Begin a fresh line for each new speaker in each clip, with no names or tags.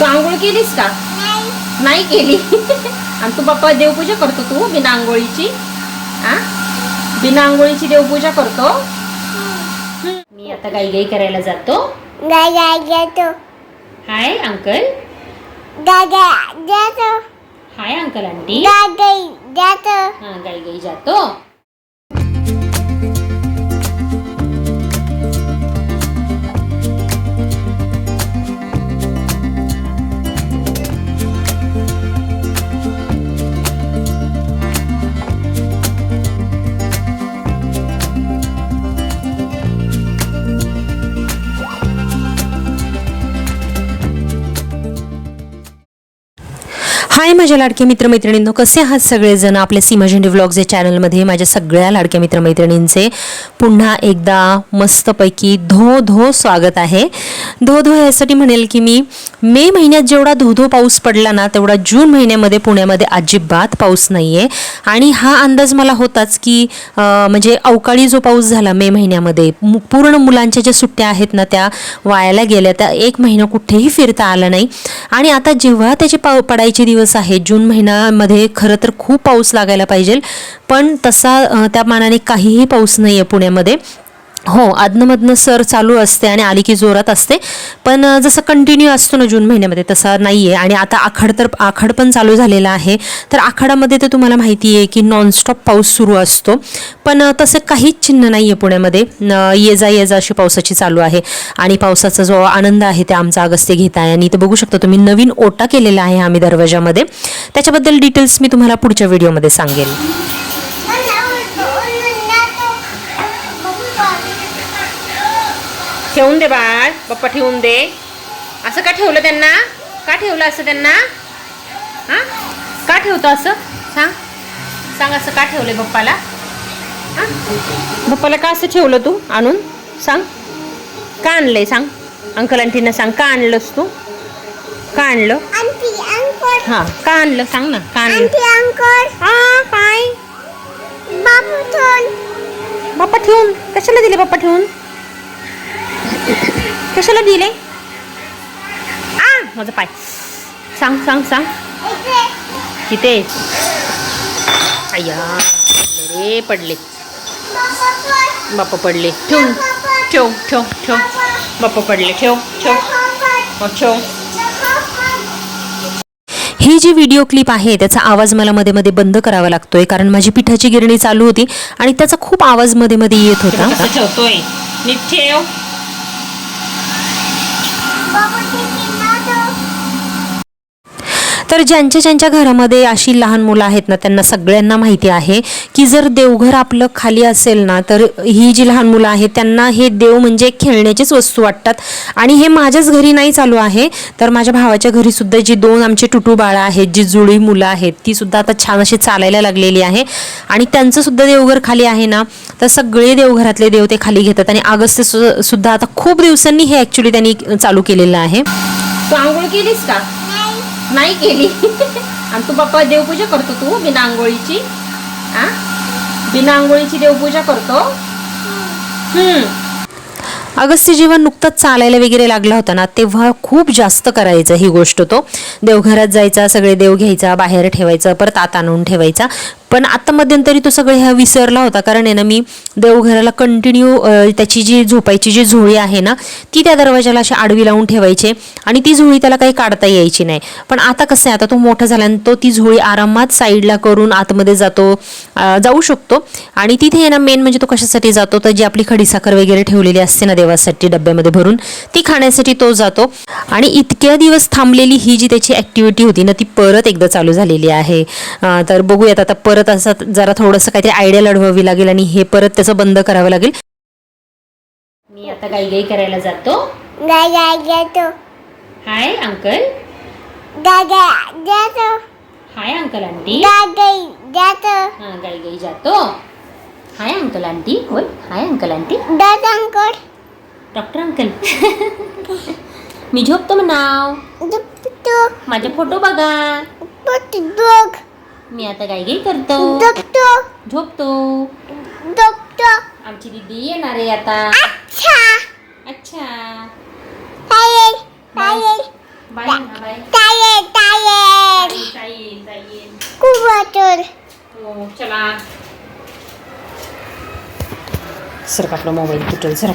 तू आंघोळ केलीस का? नाही. केली. आणि तू बाप्पा देवपूजा करतो तू बिना आंघोळीची? आ? बिना आंघोळीची देवपूजा करतो? मी आता गाई गाई करायला जातो.
गाय गाय जातो
hi uncle. Hi uncle aunty. हा गाई गाई जातो.
माझ्या लाडक्या मित्रमैत्रिणींनो कसे आहात सगळेजण? आपल्या सीमा झेंडे व्लॉग्स या चॅनलमध्ये माझ्या सगळ्या लाडक्या मित्रमैत्रिणींचे पुन्हा एकदा मस्तपैकी धो धो स्वागत आहे. धो धो यासाठी म्हणेल की मी मे महिन्यात जेवढा धो धो पाऊस पडला ना तेवढा जून महिन्यामध्ये पुण्यामध्ये अजिबात पाऊस नाही आहे आणि हा अंदाज मला होताच की म्हणजे अवकाळी जो पाऊस झाला मे महिन्यामध्ये पूर्ण मुलांच्या ज्या सुट्ट्या आहेत ना त्या वायाला गेल्या त्या एक महिना कुठेही फिरता आला नाही. आणि आता जेव्हा त्याचे पाव पडायचे दिवस आहेत जून महिन्यामध्ये खरं तर खूप पाऊस लागायला पाहिजे. पण तसा त्या मानाने काहीही पाऊस नाही आहे पुण्यामध्ये. हो अधनमधनं सर चालू असते आणि आली की जोरात असते. पण जसं कंटिन्यू असतो ना जून महिन्यामध्ये तसा नाही आहे आणि आता आखाड तर आखाड पण चालू झालेला आहे. तर आखाडामध्ये तर तुम्हाला माहिती आहे की नॉनस्टॉप पाऊस सुरू असतो. पण तसं काहीच चिन्ह नाही आहे पुण्यामध्ये ये जा ये जा अशी पावसाची चालू आहे. आणि पावसाचा जो आनंद आहे ते आमचा अगस्त्य घेत आहे. आणि इथं बघू शकता तुम्ही नवीन ओटा केलेला आहे आम्ही दरवाजामध्ये. त्याच्याबद्दल डिटेल्स मी तुम्हाला पुढच्या व्हिडिओमध्ये सांगेल.
ठेवून दे बाळ बाप्पा ठेवून दे. असं का ठेवलं त्यांना? का ठेवलं असं त्यांना? हा? का ठेवतो असं? सांग. सांग असं का ठेवलंय बाप्पाला हा? बाप्पाला का असं ठेवलं तू आणून? सांग. का आणलंय सांग? अंकल आंटींना सांग. का आणलंस तू? का आणलं? हा का आणलं? सांग ना का आणलं? हा काय? बाप्पा ठेवून. कशाला दिले बाप्पा ठेवून? कशाला दिले? आ माझा पाय. सांग सांग सांग. किती अय्या पडले रे पडले. बाप्पा पडले. ठेवून ठेव ठेव ठेव. बाप्पा पडले. ठेव ठेव. हो, ठेव.
ही जी व्हिडिओ क्लिप आहे त्याचा आवाज मला मध्ये मध्ये बंद करावा लागतोय कारण माझी पिठाची गिरणी चालू होती आणि त्याचा खूप आवाजमध्ये मध्ये येत होता.
ठेवतोय? ठेव.
Vamos
तर ज्यांच्या ज्यांच्या घरामध्ये अशी लहान मुलं आहेत ना त्यांना सगळ्यांना माहिती आहे की जर देवघर आपलं खाली असेल ना तर ही जी लहान मुलं आहेत त्यांना हे देव म्हणजे खेळण्याचीच वस्तू वाटतात. आणि हे माझ्याच घरी नाही चालू आहे तर माझ्या भावाच्या घरी सुद्धा जी दोन आमचे टुटू बाळं आहेत जी जुळी मुलं आहेत ती सुद्धा आता छान अशी चालायला लागलेली आहे. आणि त्यांचं सुद्धा देवघर खाली आहे ना तर सगळे देवघरातले देव ते खाली घेतात. आणि अगस्त्य सुद्धा आता खूप दिवसांनी हे ॲक्च्युली त्यांनी चालू केलेलं आहे.
तू आंघोळ केलीस का? नाही केली. आणि तू बाप्पा देवपूजा करतो तू बिना आंघोळीची आ? बिना आंघोळीची देवपूजा करतो? हम्म.
अगस्त्य जेव्हा नुकतंच चालायला वगैरे लागला होता ना तेव्हा खूप जास्त करायचं ही गोष्ट तो. देवघरात जायचा सगळे देव घ्यायचा बाहेर ठेवायचा परत आत आणून ठेवायचा. पण आता मध्यंतरी तो सगळे ह्या विसरला होता कारण आहे ना मी देवघराला कंटिन्यू त्याची जी झोपायची जी झोळी आहे ना ती त्या दरवाजाला अशी आडवी लावून ठेवायचे आणि ती झोळी त्याला काही काढता यायची नाही. पण आता कसं आहे आता तो मोठा झाल्यानं तो ती झोळी आरामात साईडला करून आतमध्ये जातो जाऊ शकतो. आणि तिथे ना मेन म्हणजे तो कशासाठी जातो तर जी आपली खडीसाखर वगैरे ठेवलेली असते ना देवासाठी डब्यामध्ये भरून ती खाण्यासाठी तो जातो. आणि इतक्या दिवस थांबलेली ही जी त्याची ॲक्टिव्हिटी होती ना ती परत एकदा चालू झालेली आहे. तर बघूयात आता परत असं जरा थोडंसं काहीतरी आयडिया लढवावी लागेल आणि हे परत त्याचं बंद करावं लागेल.
मी आता गाई गाई करायला जातो.
गाय गाय जातो
हाय अंकल
गाय गाय जातो
हाय अंकल आंटी
गाय गाय जातो
हा गाई गाई जातो हाय अंकल आंटी होय हाय अंकल आंटी
दाद अंकोर
डॉक्टर अंकल मी झोपतो म्हणाव. माझे फोटो बघा. मी आता काय काही करतो. झोपतो. आमची दीदी येणार आहे आता.
अच्छा.
बाय. बाय चला. सरकारला मोबाईल तुटेल सर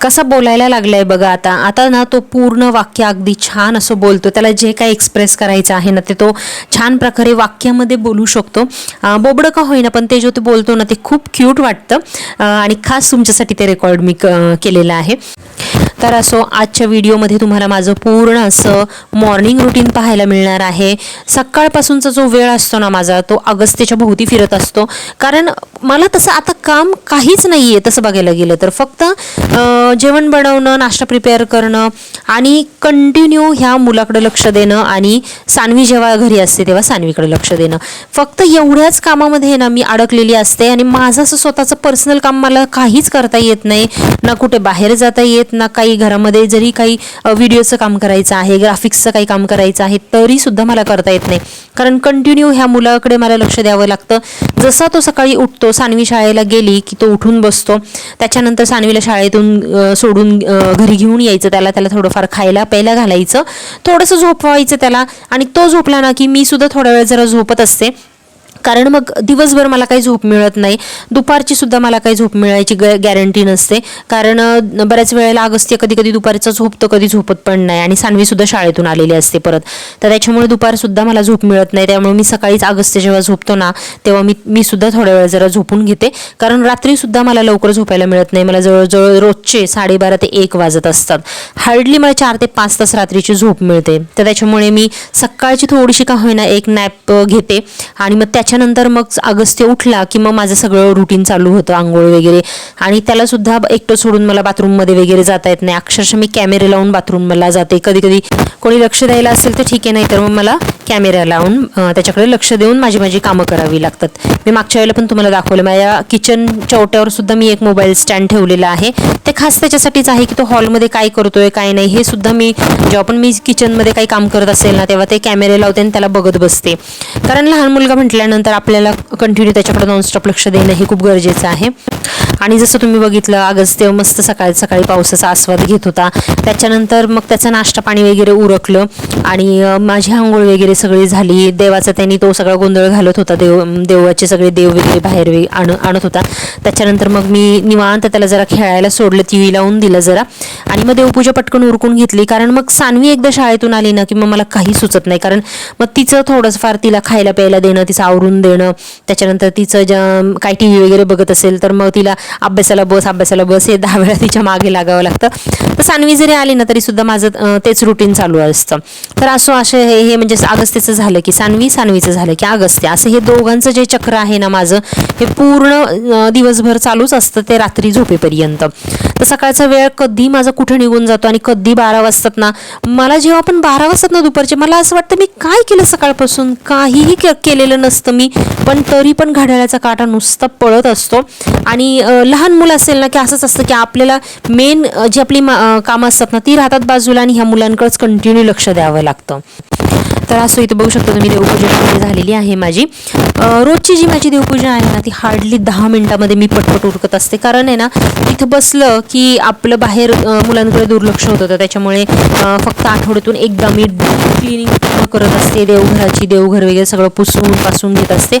कसा बोलायला लागलाय बघा आता. आता ना तो पूर्ण वाक्य अगदी छान असं बोलतो. त्याला जे काही एक्सप्रेस करायचं आहे ना ते तो छान प्रकारे वाक्यामध्ये बोलू शकतो. बोबडं का होईना पण ते जो ते बोलतो ना ते खूप क्यूट वाटतं. आणि खास तुमच्यासाठी ते रेकॉर्ड मी केलेलं आहे. तर असो आजच्या व्हिडिओमध्ये तुम्हाला माझं पूर्ण असं मॉर्निंग रुटीन पाहायला मिळणार आहे. सकाळपासूनचा जो वेळ असतो ना माझा तो अगस्त्यच्या भोवती फिरत असतो. कारण मला तसं आता काम काहीच नाही आहे तसं बघायला गेलं तर. फक्त जेवण बनवणं नाश्ता प्रिपेअर करणं आणि कंटिन्यू ह्या मुलाकडे लक्ष देणं आणि सानवी जेव्हा घरी असते तेव्हा सानवीकडे लक्ष देणं. फक्त एवढ्याच कामामध्ये ना मी अडकलेली असते आणि माझं असं स्वतःचं पर्सनल काम मला काहीच करता येत नाही. ना कुठे बाहेर जाता येत ना काही घरामध्ये जरी काही व्हिडिओचं काम करायचं आहे ग्राफिक्सचं काही काम करायचं आहे तरी सुद्धा मला करता येत नाही. कारण कंटिन्यू ह्या मुलाकडे मला लक्ष द्यावं लागतं. जसा तो सकाळी उठतो सानवी शाळेला गेली की तो उठून बसतो. त्याच्यानंतर सानवीला शाळेतून सोडून घरी घेऊन यायचं त्याला त्याला थोडंफार खायला प्यायला घालायचं. थोडंसं झोपवायचं त्याला. आणि तो झोपला ना की मी सुद्धा थोडा वेळ जरा झोपत असते. कारण मग दिवसभर मला काही झोप मिळत नाही. दुपारची सुद्धा मला काही झोप मिळायची गॅरंटी नसते. कारण बऱ्याच वेळेला अगस्त्य कधी कधी दुपारचं झोपतं कधी झोपत पण नाही आणि सानवी सुद्धा शाळेतून आलेली असते परत. तर त्याच्यामुळे दुपार सुद्धा मला झोप मिळत नाही. त्यामुळे मी सकाळीच अगस्त्य जेव्हा झोपतो ना तेव्हा मी मी सुद्धा थोड्या वेळ जरा झोपून घेते. कारण रात्री सुद्धा मला लवकर झोपायला मिळत नाही. मला जवळजवळ रोजचे साडेबारा ते एक वाजत असतात. हार्डली मला चार ते पाच तास रात्रीची झोप मिळते. तर त्याच्यामुळे मी सकाळची थोडीशी का होईना एक नॅप घेते आणि मग त्या त्याच्यानंतर मग अगस्त्य उठला की मग माझं सगळं रुटीन चालू होतं आंघोळ वगैरे. आणि त्याला सुद्धा एकटं सोडून मला बाथरूममध्ये वगैरे जाता येत नाही. अक्षरशः मी कॅमेरे लावून बाथरूमला जाते. कधी कधी कोणी लक्ष द्यायला असेल तर ठीक आहे नाही तर मग मला कॅमेरा लावून त्याच्याकडे लक्ष देऊन माझी माझी कामं करावी लागतात. मी मागच्या वेळेला पण तुम्हाला दाखवलं माझ्या किचन चौट्यावर सुद्धा मी एक मोबाईल स्टँड ठेवलेला आहे. ते खास त्याच्यासाठीच आहे की तो हॉलमध्ये काय करतोय काय नाही हे सुद्धा मी जेव्हा पण मी किचनमध्ये काही काम करत असेल ना तेव्हा ते कॅमेरे लावते आणि त्याला बघत बसते. कारण लहान मुलगा म्हटल्यानंतर आपल्याला कंटिन्यू त्याच्याकडे नॉनस्टॉप लक्ष देणं हे खूप गरजेचं आहे. आणि जसं तुम्ही बघितलं अगस्त्य मस्त सकाळी सकाळी पावसाचा आस्वाद घेत होता. त्याच्यानंतर मग त्याचा नाश्ता पाणी वगैरे उरकलं आणि माझी आंघोळ वगैरे सगळी झाली. देवाचा त्यांनी तो सगळा गोंधळ घालत होता. देव देवाचे सगळे देव वगैरे बाहेर आण आणत होता. त्याच्यानंतर मग मी निवांत त्याला जरा खेळायला सोडलं टी व्ही लावून दिलं जरा. आणि मग देवपूजा पटकन उरकून घेतली. कारण मग सानवी एकदा शाळेतून आली ना की मग मला काही सुचत नाही. कारण मग तिचं थोडंसं फार तिला खायला प्यायला देणं तिचा आवरून देणं. त्याच्यानंतर तिचं ज्या काय टी व्ही वगैरे बघत असेल तर मग तिला अभ्यासाला बस अभ्यासाला बस हे दहा वेळा तिच्यामागे लागावं लागतं. तर सानवी जरी आली ना तरी सुद्धा माझं तेच रुटीन चालू असतं. तर असं असं हे हे म्हणजे अगस्त्याचं झालं की सानवी सानवीचं झालं की अगस्त्या असं हे दोघांचं जे चक्र आहे ना माझं हे पूर्ण दिवसभर चालूच असतं ते रात्री झोपेपर्यंत. तर सकाळचा वेळ कधी माझा कुठं निघून जातो आणि कधी बारा वाजतात ना मला जेव्हा पण बारा वाजतात ना दुपारचे मला असं वाटतं मी काय केलं सकाळपासून? काहीही के- केलेलं नसतं. मी. पण तरी पण घड्याळाचा काटा नुसता पळत असतो. आणि लहान मुलं असेल ना की असंच असतं की आपल्याला मेन जी आपली कामं असतात ना ती राहतात बाजूला आणि ह्या मुलांकडेच कंटिन्यू लक्ष द्यावं लागतं. तर असं इथं बघू शकता तुम्ही देवपूजा झालेली आहे माझी. रोजची जी माझी देवपूजा आहे ना ती हार्डली दहा मिनटामध्ये मी पटपट उरकत असते. कारण आहे ना इथं बसलं की आपलं बाहेर मुलांकडे दुर्लक्ष होत होतं. त्याच्यामुळे फक्त आठवड्यातून एकदा मी क्लिनिंग करत असते. देवघराची देवघर वगैरे सगळं पुसून पासून घेत असते.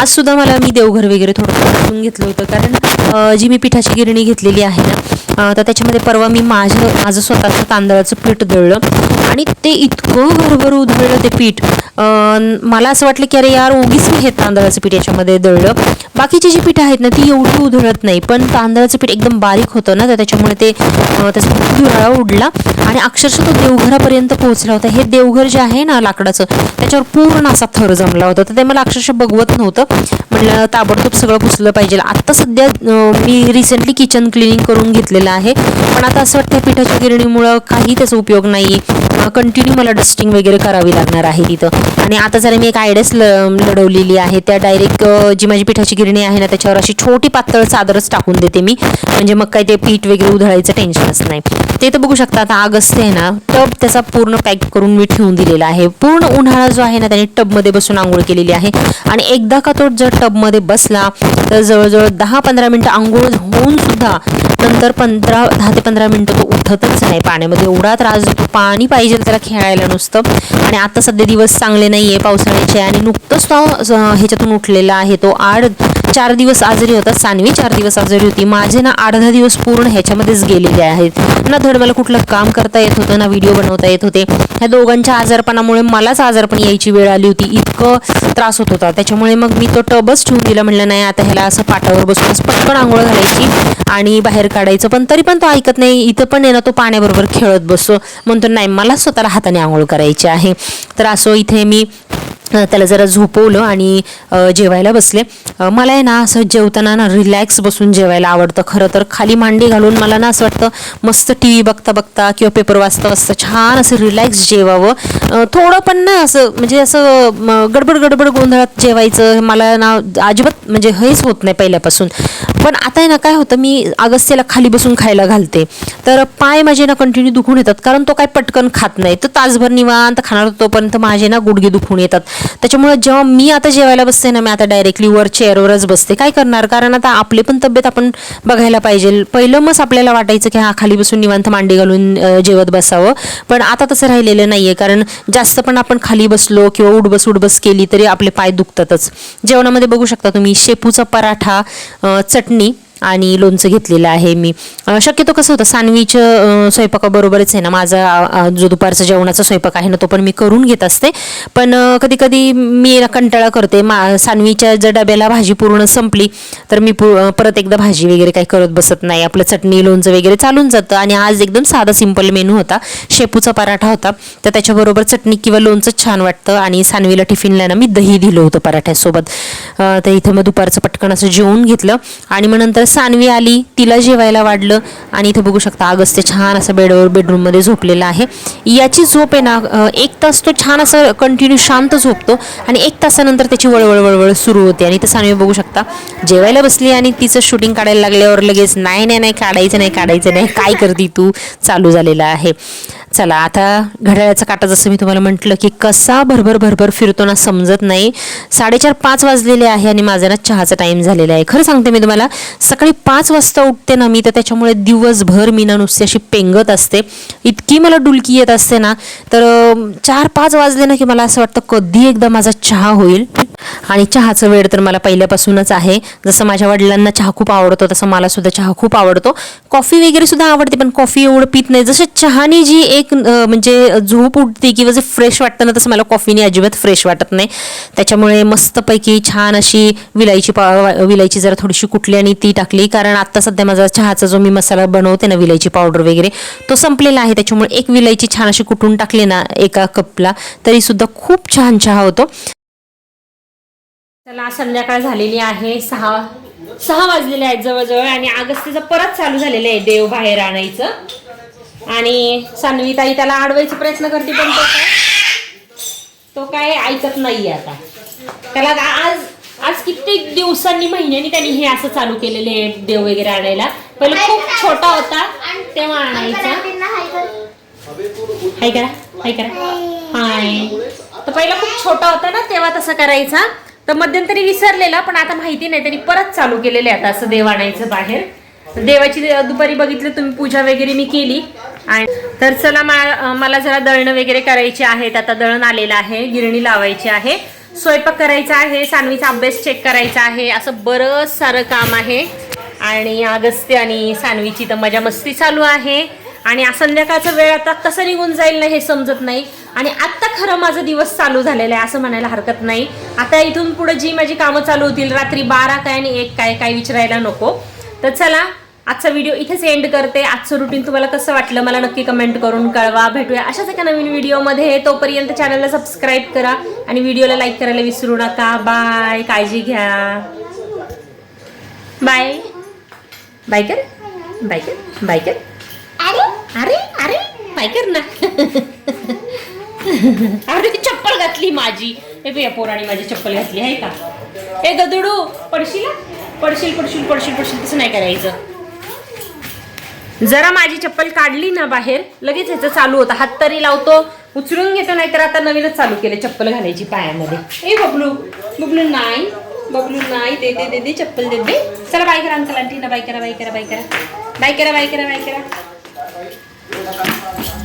आज सुद्धा मला मी देवघर वगैरे थोडं पुसून घेतलं होतं. कारण जी मी पिठाची गिरणी घेतलेली आहे ना तर त्याच्यामध्ये परवा मी माझं माझं स्वतःचं तांदळाचं पीठ दळलं. आणि ते इतकं भरभर उधळलं ते पीठ. मला असं वाटलं की अरे यार उगीच मी हे तांदळाचं पीठ याच्यामध्ये दळलं. बाकीची जी पीठ आहेत ना ती एवढी उधळत नाही पण तांदळाचं पीठ एकदम बारीक होतं ना तर त्याच्यामुळे ते त्याचा धुराळा उडला. आणि अक्षरशः तो देवघरापर्यंत पोहोचला होता. हे देवघर जे आहे ना लाकडाचं त्याच्यावर पूर्ण असा थर जमला होता. तर ते मला अक्षरशः बघवत नव्हतं. म्हटलं ताबडतोब सगळं पुसलं पाहिजे. आत्ता सध्या मी रिसेंटली किचन क्लिनिंग करून घेतलेलं आहे. पण आता असं वाटतं पिठाच्या गिरणीमुळं काही त्याचा उपयोग नाही कंटिन्यू मला डस्टिंग वगैरे करावी लागणार आहे तिथं. आणि आता जरा मी एक आयडियाच ल लढवलेली आहे. त्या डायरेक्ट जी माझी पिठाची गिरणी आहे ना त्याच्यावर अशी छोटी पातळ चादरच टाकून देते मी. म्हणजे मग काय ते पीठ वगैरे उधळायचं टेन्शनच नाही. ते तर बघू शकता आता अगस्त आहे ना टब त्याचा पूर्ण पॅक करून मी ठेवून दिलेला आहे. पूर्ण उन्हाळा जो आहे ना त्याने टबमध्ये बसून आंघोळ केलेली आहे. आणि एकदा का तो जर टबमध्ये बसला तर जवळजवळ दहा पंधरा मिनटं आंघोळ होऊन सुद्धा नंतर पंधरा दहा ते पंधरा मिनटं तो उठतच नाही पाण्यामध्ये. एवढा त्रास होतो पाणी पाहिजे त्याला खेळायला नुसतं. आणि आता सध्या दिवस चांगले नाही आहे पावसाळ्याचे. आणि नुकतंच तो ह्याच्यातून उठलेला आहे. तो आड चार दिवस आजारी होता सानवी चार दिवस आजारी होती. माझे ना आठ दहा दिवस पूर्ण ह्याच्यामध्येच गेलेले आहेत. ना धड मला कुठलं काम करता येत होतं ना व्हिडिओ बनवता येत होते. ह्या दोघांच्या आजारपणामुळे मलाच आजारपण यायची वेळ आली होती. इतकं त्रास होत होता. त्याच्यामुळे मग मी तो टबच ठेवून दिला. म्हणलं नाही आता ह्याला असं पाटावर बसूनच पटकन आंघोळ घालायची आणि बाहेर काढायचं. पण तरी पण तो ऐकत नाही. इथं पण आहे ना तो पाण्याबरोबर खेळत बसतो. म्हणतो नाही मला स्वतःला हाताने आंघोळ करायची आहे. तर असं इथे मी त्याला जरा झोपवलं आणि जेवायला बसले. मला आहे ना असं जेवताना ना रिलॅक्स बसून जेवायला आवडतं. खरं तर खाली मांडी घालून मला ना असं वाटतं मस्त टी व्ही बघता बघता किंवा पेपर वाचता वाचता छान असं रिलॅक्स जेवावं. थोडं पण ना असं म्हणजे असं गडबड गडबड गोंधळात जेवायचं मला ना अजिबात म्हणजे हेच होत नाही पहिल्यापासून. पण आता आहे ना काय होतं मी अगस्त्याला खाली बसून खायला घालते. तर पाय माझे ना कंटिन्यू दुखून येतात कारण तो काय पटकन खात नाही. तर तासभर निवांत खाणार होतो तोपर्यंत माझे ना गुडघे दुखून येतात. त्याच्यामुळे जेव्हा मी आता जेवायला बसते ना मी आता डायरेक्टली वर चेअरवरच बसते. काय करणार? कारण आता आपली पण तब्येत आपण बघायला पाहिजे. पहिलं मग आपल्याला वाटायचं की हा खाली बसून निवांत मांडी घालून जेवत बसावं. पण आता तसं राहिलेलं नाही आहे कारण जास्त पण आपण खाली बसलो किंवा उडबस उडबस केली तरी आपले पाय दुखतातच. जेवणामध्ये बघू शकता तुम्ही शेपूचा पराठा चटणी. आणि लोणचं घेतलेलं आहे मी. शक्यतो कसं होतं सानवीच्या स्वयंपाकाबरोबरच आहे ना माझा जो दुपारचा जेवणाचा स्वयंपाक आहे ना तो पण मी करून घेत असते. पण कधी कधी मी कंटाळा करते. मा सानवीच्या जर डब्याला भाजी पूर्ण संपली तर मी पु परत एकदा भाजी वगैरे काही करत बसत नाही. आपलं चटणी लोणचं वगैरे चालून जातं. आणि आज एकदम साधा सिंपल मेनू होता. शेपूचा पराठा होता. तर त्याच्याबरोबर चटणी किंवा लोणचं छान वाटतं. आणि सानवीला टिफिनला ना मी दही दिलं होतं पराठ्यासोबत. तर इथं मग दुपारचं पटकन असं जेवून घेतलं. आणि मग नंतर सानवी आली तिला जेवायला वाढलं आणि इथं बघू शकता अगस्त्य छान असं बेडवर बेडरूममध्ये झोपलेला आहे. याची झोप आहे ना एक तास तो छान असं कंटिन्यू शांत झोपतो आणि एक तासानंतर त्याची वळवळ वळवळ सुरू होते. आणि इथं सानवी बघू शकता जेवायला बसली आणि तिचं शूटिंग काढायला लागल्यावर लगेच नाही नाही नाही काढायचं नाही काढायचं नाही काय करती तू? चालू झालेला आहे. चला आता घड्याळाचा काटा जसं मी तुम्हाला म्हटलं की कसा भरभर भरभर फिरतो ना समजत नाही. साडेचार पाच वाजलेले आहे आणि माझा ना चहाचा टाईम झालेला आहे. खरं सांगते मी तुम्हाला सकाळी पाच वाजता उठते ना मी तर त्याच्यामुळे दिवसभर मी ना नुसती अशी पेंगत असते. इतकी मला डुलकी येत असते ना तर चार पाच वाजले ना की मला असं वाटतं कधी एकदा माझा चहा होईल. आणि चहाचं वेळ तर मला पहिल्यापासूनच आहे. जसं माझ्या वडिलांना चहा खूप आवडतो तसं मला सुद्धा चहा खूप आवडतो. कॉफी वगैरे सुद्धा आवडते पण कॉफी एवढं पित नाही. जसं चहाने जी एक म्हणजे झोप उठते किंवा जे फ्रेश वाटतं ना तसं मला कॉफीने अजिबात फ्रेश वाटत नाही. त्याच्यामुळे मस्तपैकी छान अशी विलायची पा विलायची जरा थोडीशी कुटली आणि ती टाकली. कारण आत्ता सध्या माझा चहाचा जो मी मसाला बनवते ना विलायची पावडर वगैरे तो संपलेला आहे. त्याच्यामुळे एक विलायची छान अशी कुटून टाकली ना एका कपला तरी सुद्धा खूप छान चहा होतो.
चला संध्याकाळ झालेली आहे. सहा सहा वाजलेले आहेत जवळजवळ आणि अगस्तीचं परत चालू झालेलं आहे देव बाहेर आणायचं. आणि सानवी ताई त्याला अडवायचा प्रयत्न करते पण तो काय? तो काय ऐकत नाही आता. त्याला आज आज कित्येक दिवसांनी महिन्यांनी त्यांनी हे असं चालू केलेले आहे देव वगैरे आणायला. पहिले खूप छोटा होता तेव्हा आणायचा. हाय करा हाय करा. हाय. तर पहिला खूप छोटा होता ना तेव्हा तसं करायचा. तर मध्यंतरी विसरलेला पण आता माहिती नाही त्यांनी परत चालू केलेले आता असं देव आणायचं बाहेर देवाची दुपारी बघितलं तुम्ही पूजा वगैरे मी केली. आणि तर चला मा- मला जरा दळणं वगैरे करायची आहेत आता दळण आलेलं आहे गिरणी लावायची आहे स्वयंपाक करायचा आहे सानवीचा अभ्यास चेक करायचा आहे असं बरंच सारं काम आहे. आणि अगस्त्य आणि सानवीची तर मजा मस्ती चालू आहे. आणि संध्याकाळचा वेळ आता कसं निघून जाईल ना हे समजत नाही. आणि आत्ता खरं माझं दिवस चालू झालेला आहे असं म्हणायला हरकत नाही. आता इथून पुढे जी माझी कामं चालू होतील रात्री बारा काय आणि एक काय काय विचारायला नको. तर चला आजचा व्हिडिओ इथेच एंड करते. आजचं रुटीन तुम्हाला कसं वाटलं मला नक्की कमेंट करून कळवा. भेटूया अशाच एका नवीन व्हिडिओमध्ये तोपर्यंत चॅनलला सबस्क्राईब करा आणि व्हिडिओला लाईक करायला विसरू नका. बाय काळजी घ्या. बाय बाय कर? बाय कर? बाय कर? अरे अरे बाय कर ना अरे ती चप्पल घातली माझी. हे बघ, या पोराने माझी चप्पल घातली आहे का? ए गदुडू पडशील? पडशील पडशील पडशील पडशील तसं नाही करायचं. जरा माझी चप्पल काढली ना बाहेर लगेच ह्याचं चालू होतं. हात तरी लावतो उचलून घेतो नाहीतर आता नवीनच चालू केले चप्पल घालायची पायामध्ये. ए बबलू बबलू नाही बबलू नाही दे दे दे दे चप्पल दे दे. चला बाय करा अंकल आंटी ना बाय करा बाय करा बाय करा. बाय करा बाय करा बाय करा. Gracias.